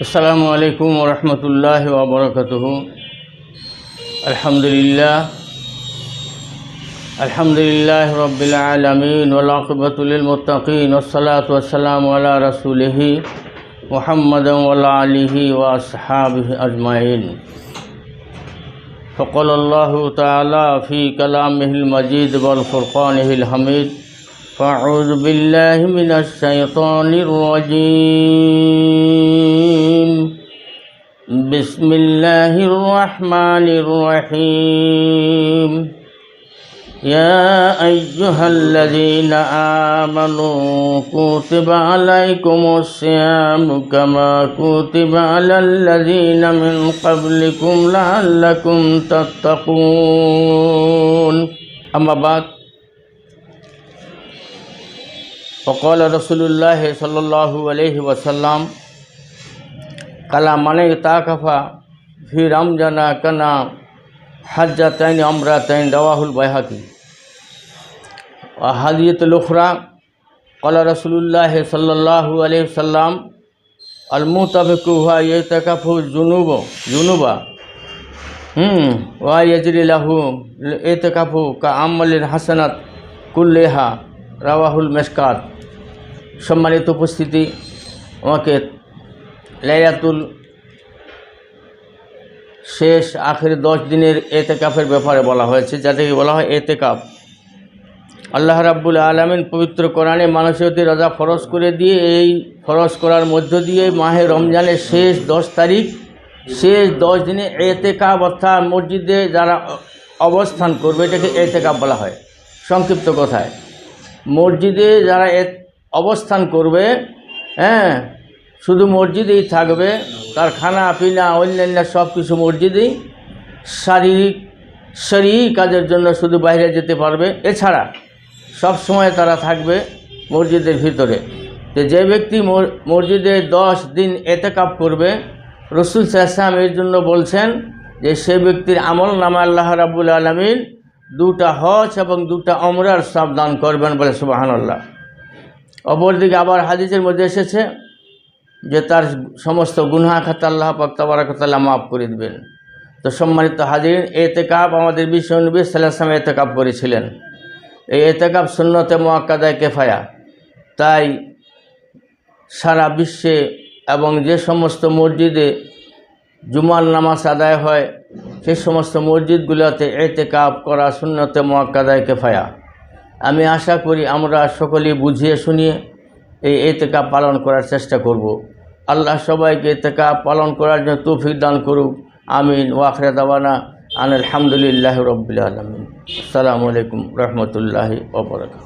السلام عليكم ورحمة الله وبركاته. الحمد لله. الحمد لله رب العالمين والعقبة للمتقين والصلاة والسلام على رسوله محمد وعلى آله وأصحابه أجمعين. فقال الله تعالى في كلامه المجيد والفرقانه الحميد فأعوذ بالله من الشيطان الرجيم. بسم الله الرحمن الرحيم يا أيها الذين آمنوا كتب عليكم الصيام كما كتب على الذين من قبلكم لعلكم تتقون أما بعد وقال رسول الله صلى الله عليه وسلم কালা মানে তাকাফা, ফি রমজানা কানা হাজ্জা তাইন আমরা তাইন রওয়াহুল বাইহাকি। হাদিয়ত লুখরা কলা রসুল্লাহ সাল্লাহ আলহ সাল্লাম, আল মুতাফিকু হুয়া ইয়তাকাফু জুনুব জুনুবা হুম, ওয়া ইয়াজরিলাহু ইয়তাকাফু কা আমলিন হাসানাত কুল্লেহা, রাওয়াহুল মেসকাত। সম্মানিত উপস্থিতি, আমাকে লাইলাতুল শেষ আখের দশ দিনের এতে এতেকাফের ব্যাপারে বলা হয়েছে, যাদেরকে বলা হয় এতেকাফ। আল্লাহ রাব্বুল আলমিন পবিত্র কোরআনে মানুষের অতি রাজা ফরজ করে দিয়ে, এই ফরজ করার মধ্য দিয়ে মাহে রমজানের শেষ দশ তারিখ, শেষ দশ দিনে এতেকাপ অর্থাৎ মসজিদে যারা অবস্থান করবে, এটাকে এতেকাপ বলা হয়। সংক্ষিপ্ত কথায়, মসজিদে যারা অবস্থান করবে হ্যাঁ শুধু মসজিদেই থাকবে তার খানা পিনা, অন্যান্য সব কিছু মসজিদেই শারীরিক শারীরিক কাজের জন্য শুধু বাইরে যেতে পারবে। এছাড়া সব সময় তারা থাকবে মসজিদের ভিতরে। তো যে ব্যক্তি মসজিদে দশ দিন এতেকাপ করবে, রসুল সাহসাম এর জন্য বলছেন যে সে ব্যক্তির আমল নামা আল্লাহ রাবুল আলমিন দুটা হজ এবং দুটা অমরার সব দান করবেন বলে সুবাহান্লাহ অপরদিকে আবার হাদিসের মধ্যে এসেছে যে তার সমস্ত গুনহা খাতা আল্লাহ পাক্তাবারাকতাল্লাহ মাফ করে দেবেন। তো সম্মানিত হাজির এতেকাপ আমাদের বিশ্ব নবী সাল্লাহাম এতেকাপ করেছিলেন। এই এতেকাপ সুন্নতে মোয়াক্কাদায় কেফায়া। তাই সারা বিশ্বে এবং যে সমস্ত মসজিদে জুমার নামাজ আদায় হয়, সে সমস্ত মসজিদগুলোতে এতেকাপ করা সুন্নতে মোয়াক্কাদায় কেফায়া। আমি আশা করি আমরা সকলেই বুঝিয়ে শুনিয়ে এই এতেকা পালন করার চেষ্টা করব। আল্লাহ সবাইকে তেকা পালন করার জন্য তৌফিক দান করুক। আমিন। ওয়াখরে দাবানা আন আলহামদুলিল্লাহ রবিল আলমিন। আসসালামু আলাইকুম রহমতুল্লাহি ওবরাকাত